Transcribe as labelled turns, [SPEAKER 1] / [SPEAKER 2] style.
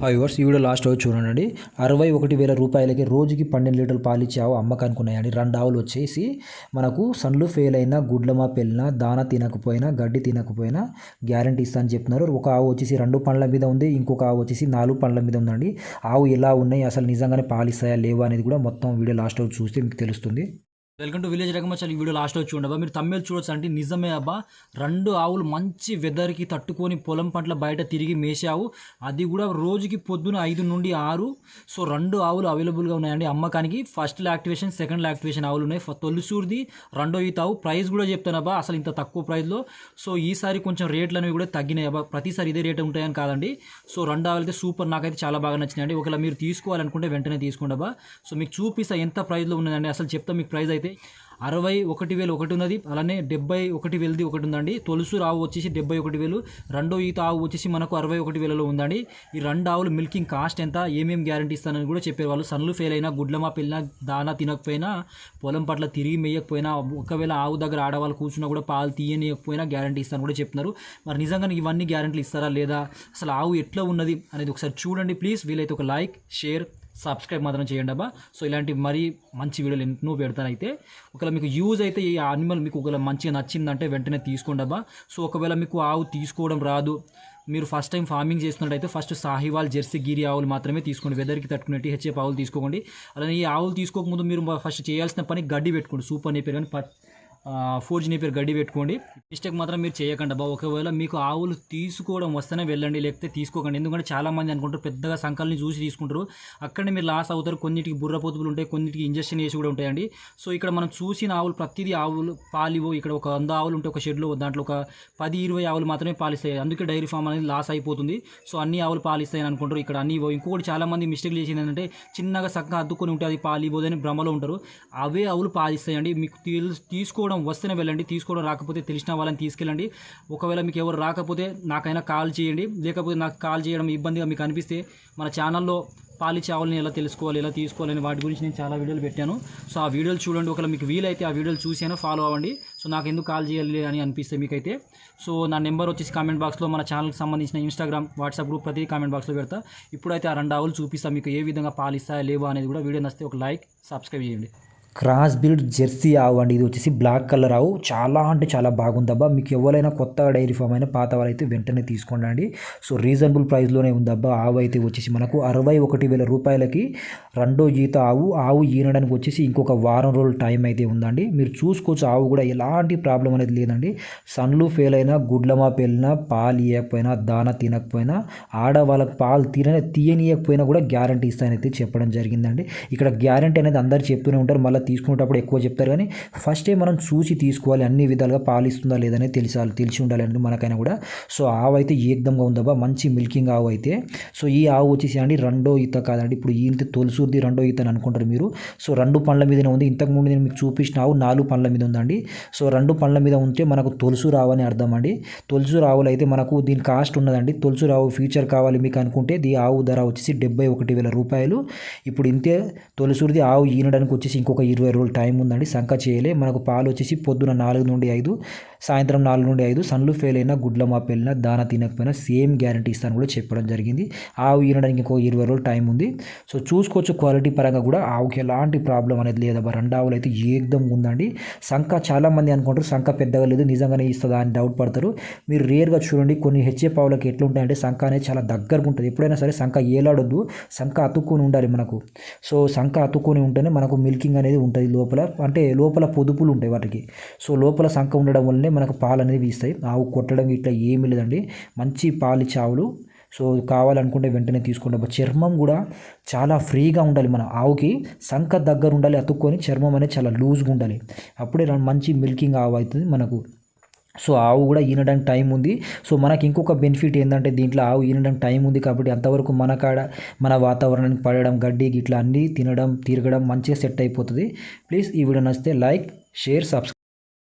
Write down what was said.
[SPEAKER 1] Five years ఈ video last రోజు చూడండి. అరవై ఒకటి వేల రూపాయలకి రోజుకి పన్నెండు లీటర్లు పాలు ఇచ్చే ఆవు అమ్మకానికి ఉన్నాయండి రెండు ఆవులు వచ్చేసి మనకు సన్లు ఫెయిల్ అయినా గుడ్లమా పెళ్ళినా దాన తినకపోయినా గడ్డి తినకపోయినా గ్యారంటీ ఇస్తా అని చెప్తున్నారు. ఒక ఆవు వచ్చేసి రెండు పండ్ల మీద ఉంది ఇంకొక ఆవు వచ్చేసి నాలుగు పండ్ల మీద ఉందండి. ఆవు ఎలా ఉన్నాయి అసలు నిజంగానే పాలిస్తాయా లేవా అనేది కూడా మొత్తం వీడియో లాస్ట్ రోజు చూస్తే మీకు తెలుస్తుంది.
[SPEAKER 2] వెల్కమ్ టు విలేజ్ రకమచాలి ఈ వీడియో లాస్ట్ వచ్చి ఉండవా మీరు తమ్మేలు చూడొచ్చు. అంటే నిజమే అబ్బా. రెండు ఆవులు మంచి వెదర్కి తట్టుకొని పొలం పంటల బయట తిరిగి మేసావు అది కూడా రోజుకి పొద్దున ఐదు నుండి ఆరు. సో రెండు ఆవులు అవైలబుల్గా ఉన్నాయండి అమ్మకానికి. ఫస్ట్ యాక్టివేషన్ సెకండ్ యాక్టివేషన్ ఆవులు ఉన్నాయి. తొలిసూరిది రెండో ఈత ఆవు. ప్రైస్ కూడా చెప్తానబ్బా అసలు ఇంత తక్కువ ప్రైస్లో సో ఈసారి కొంచెం రేట్లు అనేవి కూడా తగ్గినాయి అబ్బా. ప్రతిసారి ఇదే రేట్ ఉంటాయని కాదండి. సో రెండు ఆవులు అయితే సూపర్ నాకైతే చాలా బాగా నచ్చినాయండి. ఒకవేళ మీరు తీసుకోవాలనుకుంటే వెంటనే తీసుకోండి అబ్బా. సో మీకు చూపిస్తా ఎంత ప్రైస్లో ఉన్నదండి. అసలు చెప్తా మీకు ప్రైస్ అయితే అరవై ఒకటి వేలు ఒకటి ఉన్నది. అలానే డెబ్బై ఒకటి వేలది ఒకటి ఉందండి తొలుసు ఆవు వచ్చేసి డెబ్బై ఒకటి వేలు రెండో ఈత ఆవు వచ్చేసి మనకు అరవై ఒకటి వేలలో ఉందండి. ఈ రెండు ఆవులు మిల్కింగ్ కాస్ట్ ఎంత ఏమేమి గ్యారంటీ ఇస్తానని కూడా చెప్పేవాళ్ళు. సన్లు ఫెయిల్ అయినా గుడ్లమా పెళ్ళినా దానా తినకపోయినా పొలం పట్ల తిరిగి మేయకపోయినా ఒకవేళ ఆవు దగ్గర ఆడవాళ్ళు కూర్చున్నా కూడా పాలు తీయనియకపోయినా గ్యారంటీ ఇస్తాను కూడా చెప్తున్నారు. మరి నిజంగా ఇవన్నీ గ్యారంటీలు ఇస్తారా లేదా? అసలు ఆవు ఎట్లా ఉన్నది అనేది ఒకసారి చూడండి ప్లీజ్. వీలైతే ఒక లైక్ షేర్ సబ్స్క్రైబ్ మాత్రం చేయండి అబ్బా. సో ఇలాంటి మరీ మంచి వీడియోలు ఎన్నో పెడతానైతే ఒకవేళ మీకు యూజ్ అయితే ఈ అనిమల్ మీకు ఒకవేళ మంచిగా నచ్చిందంటే వెంటనే తీసుకోండి అబ్బా. సో ఒకవేళ మీకు ఆవు తీసుకోవడం రాదు మీరు ఫస్ట్ టైం ఫార్మింగ్ చేస్తున్నట్టయితే ఫస్ట్ సాహివాల్ జెర్సీ గిరి ఆవులు మాత్రమే తీసుకోండి. వెదర్కి తట్టుకునేటి హెచ్ఎఫ్ ఆవులు తీసుకోండి అలానే ఈ ఆవులు తీసుకోకముందు మీరు ఫస్ట్ చేయాల్సిన పని గడ్డి పెట్టుకోండి. సూపర్ నేపేరు కానీ ఫోర్ జీ నేపేరు గడ్డి పెట్టుకోండి. మిస్టేక్ మాత్రం మీరు చేయకండి అబ్బా. ఒకవేళ మీకు ఆవులు తీసుకోవడం వస్తేనే వెళ్ళండి లేకపోతే తీసుకోకండి. ఎందుకంటే చాలామంది అనుకుంటారు పెద్దగా సంకల్ని చూసి తీసుకుంటారు. అక్కడనే మీరు లాస్ అవుతారు. కొన్నిటికి బుర్ర పొదుపులు ఉంటాయి కొన్నిటికి ఇంజక్షన్ వేసి కూడా ఉంటాయండి. సో ఇక్కడ మనం చూసిన ఆవులు ప్రతిదీ ఆవులు పాలివో ఇక్కడ ఒక వంద ఆవులు ఉంటే ఒక షెడ్లో దాంట్లో ఒక పది ఇరవై ఆవులు మాత్రమే పాలిస్తాయి. అందుకే డైరీ ఫామ్ అనేది లాస్ అయిపోతుంది. సో అన్ని ఆవులు పాలిస్తాయని అనుకుంటారు ఇక్కడ అన్ని. ఇవ్వవు. ఇంకొకటి చాలా మంది మిస్టేక్ చేసింది ఏంటంటే చిన్నగా చక్కగా అద్దుకొని ఉంటే అది పాలిపోదని భ్రమలో ఉంటారు. అవే ఆవులు పాలిస్తాయండి. మీకు తీసుకోవడం తీసుకోవడం వస్తేనే వెళ్ళండి తీసుకోవడం రాకపోతే తెలిసిన వాళ్ళని తీసుకెళ్ళండి. ఒకవేళ మీకు ఎవరు రాకపోతే నాకైనా కాల్ చేయండి. లేకపోతే నాకు కాల్ చేయడం ఇబ్బందిగా మీకు అనిపిస్తే మన ఛానల్లో పాలి చావల్ని ఎలా తెలుసుకోవాలి ఎలా తీసుకోవాలని వాటి గురించి నేను చాలా వీడియోలు పెట్టాను. సో ఆ వీడియోలు చూడండి. ఒకవేళ మీకు వీలైతే ఆ వీడియోలు చూసైనా ఫాలో అవ్వండి. సో నాకు ఎందుకు కాల్ చేయాలి అని అనిపిస్తే మీకైతే. సో నా నెంబర్ వచ్చేసి కామెంట్ బాక్స్లో మన ఛానల్కి సంబంధించిన ఇన్స్టాగ్రామ్ వాట్సాప్ గ్రూప్ ప్రతి కామెంట్ బాక్స్లో పెడతా. ఇప్పుడైతే ఆ రెండు ఆవులు చూపిస్తా మీకు ఏ విధంగా పాలిస్తాయా లేవా అనేది కూడా వీడియో నచ్చితే ఒక లైక్ సబ్స్క్రైబ్ చేయండి.
[SPEAKER 1] క్రాస్ బిల్డ్ జెర్సీ ఆవు అండి. ఇది వచ్చేసి బ్లాక్ కలర్ ఆవు. చాలా అంటే చాలా బాగుందబ్బా. మీకు ఎవరైనా కొత్త డైరీ ఫామ్ అయినా పాత వాళ్ళైతే వెంటనే తీసుకోండి అండి సో రీజనబుల్ ప్రైస్లోనే ఉందబ్బా. ఆవు అయితే వచ్చేసి మనకు అరవై ఒకటి వేల రూపాయలకి రెండో ఈత ఆవు. ఆవు ఈనడానికి వచ్చేసి ఇంకొక వారం రోజులు టైం అయితే ఉందండి. మీరు చూసుకోవచ్చు ఆవు కూడా ఎలాంటి ప్రాబ్లం అనేది లేదండి. సన్లు ఫెయిల్ అయినా గుడ్లమా పెళ్ళినా పాలు ఇవ్వకపోయినా దాన తినకపోయినా ఆడవాళ్ళకి పాలు తిన తీయనియకపోయినా కూడా గ్యారంటీ ఇస్తానైతే చెప్పడం జరిగిందండి. ఇక్కడ గ్యారంటీ అనేది అందరు చెప్తూనే ఉంటారు. మళ్ళీ తీసుకునేటప్పుడు ఎక్కువ చెప్తారు కానీ ఫస్టే మనం చూసి తీసుకోవాలి అన్ని విధాలుగా పాలిస్తుందా లేదనే తెలిసాలి తెలిసి ఉండాలండి మనకైనా కూడా. సో ఆవు అయితే ఏకదంగా ఉందబ్బా మంచి మిల్కింగ్ ఆవు అయితే. సో ఈ ఆవు వచ్చేసి అండి రెండో ఈత కాదండి ఇప్పుడు ఈ ఇంత తొలిసూర్ది రెండో ఈత అని అనుకుంటారు మీరు. సో రెండు పండ్ల మీదనే ఉంది ఇంతకు ముందు నేను మీకు చూపించిన ఆవు నాలుగు పండ్ల మీద ఉందండి. సో రెండు పండ్ల మీద ఉంటే మనకు తొలుసు రావు అని అర్థం అండి. తొలుసు రావులు అయితే మనకు దీని కాస్ట్ ఉన్నదండి. తొలుసు రావు ఫ్యూచర్ కావాలి మీకు అనుకుంటే దీ ఆవు ధర వచ్చేసి డెబ్బై ఒకటి వేల రూపాయలు. ఇప్పుడు ఇంతే తొలసూరిది ఆవు ఈనడానికి వచ్చేసి ఇంకొక ఇరవై రోజులు టైం ఉందండి. సంక చేయలే. మనకు పాలు వచ్చేసి పొద్దున నాలుగు నుండి ఐదు. సాయంత్రం నాలుగు నుండి ఐదు సన్లు ఫెయిల్ అయినా గుడ్ల మాపు వెళ్ళినా దాన తినకపోయినా సేమ్ గ్యారంటీ ఇస్తాను కూడా చెప్పడం జరిగింది. ఆవు ఈనడానికి ఇంకో ఇరవై రోజులు టైం ఉంది. సో చూసుకోవచ్చు క్వాలిటీ పరంగా కూడా ఆవుకి ఎలాంటి ప్రాబ్లం అనేది లేదబ్బా రెండు ఆవులు అయితే ఏకదం ఉందండి. సంఖ చాలా మంది అనుకుంటారు సంఖ పెద్దగా లేదు నిజంగానే ఇస్తుందా అని డౌట్ పడతారు. మీరు రేర్గా చూడండి కొన్ని హెచ్ఏ ఆవులకి ఎట్లా ఉంటాయంటే సంఖ అనేది చాలా దగ్గరగా ఉంటుంది. ఎప్పుడైనా సరే సంఖ ఏలాడొద్దు సంఖ అతుక్కొని ఉండాలి మనకు. సో సంఖ అతుక్కొని ఉంటేనే మనకు మిల్కింగ్ అనేది ఉంటుంది లోపల. అంటే లోపల పొదుపులు ఉంటాయి వాటికి. సో లోపల సంఖ ఉండడం వల్లనే మనకు పాలు అనేది ఇస్తాయి. ఆవు కొట్టడం ఇట్లా ఏమీ లేదండి. మంచి పాలు చావులు. ఆవులు సో కావాలనుకుంటే వెంటనే తీసుకోండి. చర్మం కూడా చాలా ఫ్రీగా ఉండాలి మన ఆవుకి. సంఖ దగ్గర ఉండాలి అతుక్కొని చర్మం అనేది చాలా లూజ్గా ఉండాలి. అప్పుడే మంచి మిల్కింగ్ ఆవు అవుతుంది మనకు. సో ఆవు కూడా ఈనడానికి టైం ఉంది. సో మనకి ఇంకొక బెనిఫిట్ ఏంటంటే దీంట్లో ఆవు ఈనడానికి టైం ఉంది కాబట్టి అంతవరకు మన కాడ మన వాతావరణానికి పడడం గడ్డి గిట్లా అన్నీ తినడం తిరగడం మంచిగా సెట్ అయిపోతుంది. ప్లీజ్ ఈ వీడియో నచ్చితే లైక్ షేర్ సబ్స్క్రైబ్.